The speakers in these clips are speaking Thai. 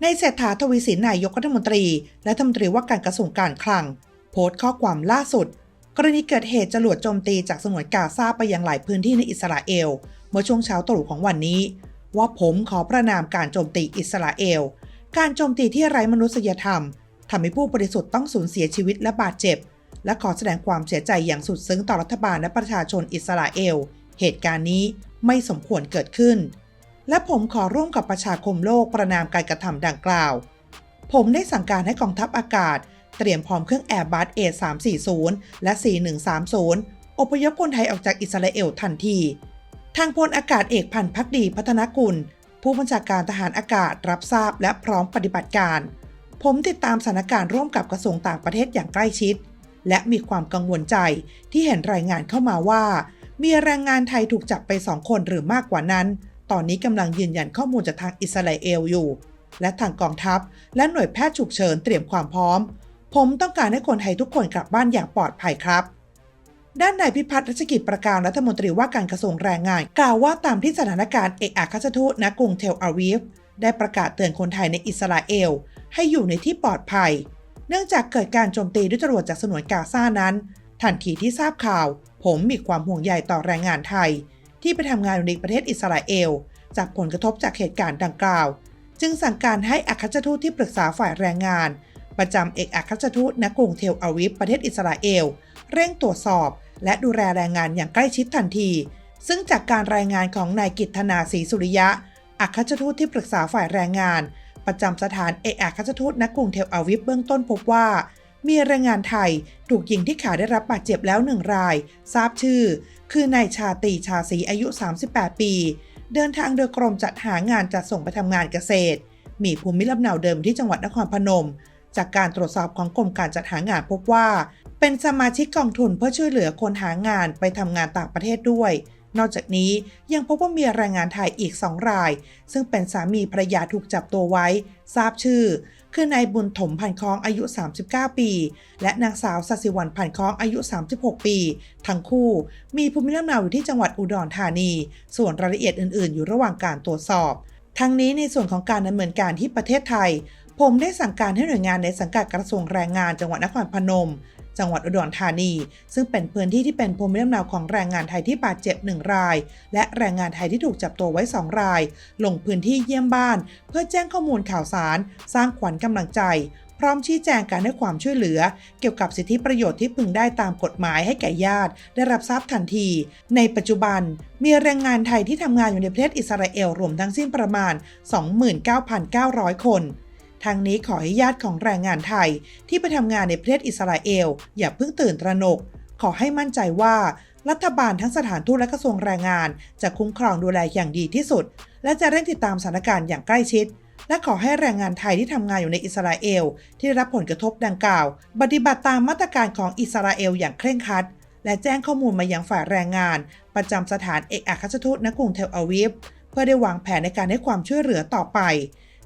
ในเศรษฐาทวีสินนายกรัฐมนตรี และรัฐมนตรีว่าการกระทรวงการคลัง โพสต์ข้อความล่าสุด กรณีเกิดเหตุจรวดโจมตีจากสมุนกาซาไปยังหลายพื้นที่ในอิสราเอล เมื่อช่วงเช้าตรู่ของวันนี้ ว่าผมขอประนามการโจมตีอิสราเอล การโจมตีที่ไร้มนุษยธรรมทำให้ผู้บริสุทธิ์ต้องสูญเสียชีวิตและบาดเจ็บ และขอแสดงความเสียใจอย่างสุดซึ้งต่อรัฐบาลและประชาชนอิสราเอล เหตุการณ์นี้ไม่สมควรเกิดขึ้น และผมขอร่วมกับประชาคมโลกประนามการกระทำดังกล่าว ผมได้สั่งการให้กองทัพอากาศ เตรียมพร้อมเครื่อง Airbus A340 และ 4130 อพยพคนไทยออกจากอิสราเอลทันที ทางพลอากาศเอกพันธ์พักดีพัฒนกุล ผู้บัญชาการทหารอากาศรับทราบและพร้อมปฏิบัติการ ผมติดตามสถานการณ์ร่วมกับกระทรวงต่างประเทศอย่างใกล้ชิด และมีความกังวลใจที่เห็นรายงานเข้ามาว่า มีแรงงานไทยถูกจับไปสองคนหรือมากกว่านั้น ตอนนี้กำลังยืนยันข้อมูลจากทางอิสราเอลอยู่ และทางกองทัพ และหน่วยแพทย์ฉุกเฉินเตรียมความพร้อม ผมต้องการให้คนไทยทุกคนกลับบ้านอย่างปลอดภัยครับด้านนายพิพัฒน์รัชกิจประการรัฐมนตรีว่าการกระทรวงแรงงาน กล่าวว่าตามที่สถานการณ์เอกอัครราชทูตณกรุงเทลอาวีฟได้ประกาศเตือนคนไทยในอิสราเอล ให้อยู่ในที่ปลอดภัย เนื่องจากเกิดการโจมตีด้วยจรวดจากสนวนกาซานั้น ทันทีที่ทราบข่าว ผมมีความห่วงใยต่อแรงงานไทย ที่ไปทำงานอยู่ในประเทศอิสราเอล จากผลกระทบจากเหตุการณ์ดังกล่าว จึงสั่งการให้อัครชทูตที่ปรึกษาฝ่ายแรงงาน ประจำเอกอัครชทูตณกรุงเทลอาวีฟประเทศอิสราเอล เร่งตรวจสอบ และดูแลแรงงานอย่างใกล้ชิดทันที ซึ่งจากการรายงานของนายกิตธนาศรีสุริยะอัครชทูตที่ปรึกษาฝ่ายแรงงาน ประจำสถานเอกอัครชทูตณกรุงเทลอาวิฟเบื้องต้นพบว่า มีแรงงานไทยถูกยิงที่ขาได้รับบาดเจ็บแล้วหนึ่งราย ทราบชื่อ คือนายชาตีชาศรีอายุ 38 ปี เดินทางโดยกรมจัดหางานจัดส่งไปทำงานเกษตร มีภูมิลำเนาเดิมที่จังหวัดนครพนม จากการตรวจสอบของกรมการจัดหางานพบว่า เป็นสมาชิกกองทุนเพื่อช่วยเหลือคนหางานไปทำงานต่างประเทศด้วย นอกจากนี้ยังพบว่ามีแรงงานไทยอีก2ราย ซึ่งเป็นสามีภรรยาถูกจับตัวไว้ ทราบชื่อ คือนายบุญถมพันคล้องอายุ 39 ปี และนางสาวสัสิวันพันคล้องอายุ 36 ปี ทั้งคู่มีภูมิลำเนาอยู่ที่จังหวัดอุดรธานี ส่วนรายละเอียดอื่น ๆ อยู่ระหว่างการตรวจสอบ ทั้งนี้ในส่วนของการดำเนินการที่ประเทศไทยผมได้สั่งการให้หน่วยงานในสังกัดกระทรวงแรงงานจังหวัดนครพนม จังหวัดอุดรธานี ซึ่งเป็นพื้นที่ที่เป็นภูมิลำเนาของแรงงานไทยที่บาดเจ็บหนึ่งราย และแรงงานไทยที่ถูกจับตัวไว้ 2 ราย ลงพื้นที่เยี่ยมบ้าน เพื่อแจ้งข้อมูลข่าวสาร สร้างขวัญกำลังใจ พร้อมชี้แจงการให้ความช่วยเหลือ เกี่ยวกับสิทธิประโยชน์ที่พึงได้ตามกฎหมายให้แก่ญาติ ได้รับทราบทันที ในปัจจุบันมีแรงงานไทยที่ทำงานอยู่ในประเทศอิสราเอลรวมทั้งสิ้นประมาณ 29,900 คน ทางนี้ขอให้ญาติของแรงงานไทย ที่ไปทำงานในประเทศอิสราเอล อย่าเพิ่งตื่นตระหนก ขอให้มั่นใจว่ารัฐบาลทั้งสถานทูตและกระทรวงแรงงาน จะคุ้มครองดูแลอย่างดีที่สุด และจะเร่งติดตามสถานการณ์อย่างใกล้ชิด และขอให้แรงงานไทยที่ทำงานอยู่ในอิสราเอล ที่ได้รับผลกระทบดังกล่าว ปฏิบัติตามมาตรการของอิสราเอลอย่างเคร่งครัด และแจ้งข้อมูลมายังฝ่ายแรงงาน ประจำสถานเอกอัครราชทูตณกรุงเทลอาวีฟเพื่อได้วางแผนในการให้ความช่วยเหลือต่อไป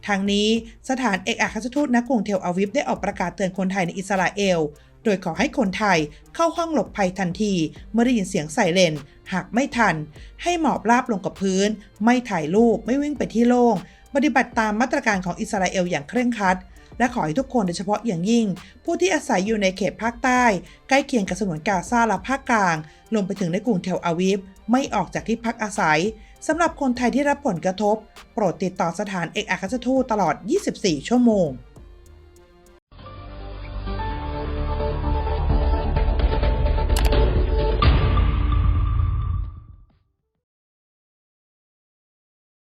ทางนี้สถานเอกอัครราชทูตณกรุงเทลอาวิฟได้ออกประกาศเตือนคนไทยในอิสราเอล โดยขอให้คนไทยเข้าห้องหลบภัยทันที เมื่อได้ยินเสียงไซเรนหากไม่ทัน ให้หมอบราบลงกับพื้น ไม่ถ่ายรูปไม่วิ่งไปที่โล่งปฏิบัติตามมาตรการของอิสราเอลอย่างเคร่งครัด และขอให้ทุกคนโดยเฉพาะอย่างยิ่ง ผู้ที่อาศัยอยู่ในเขตภาคใต้ ใกล้เคียงกับสนวนกาซาและภาคกลางรวมไปถึงในกรุงเทลอาวิฟ ไม่ออกจากที่พักอาศัยสำหรับคนไทยที่รับผลกระทบ โปรดติดต่อสถานเอกอัครราชทูตตลอด 24 ชั่วโมง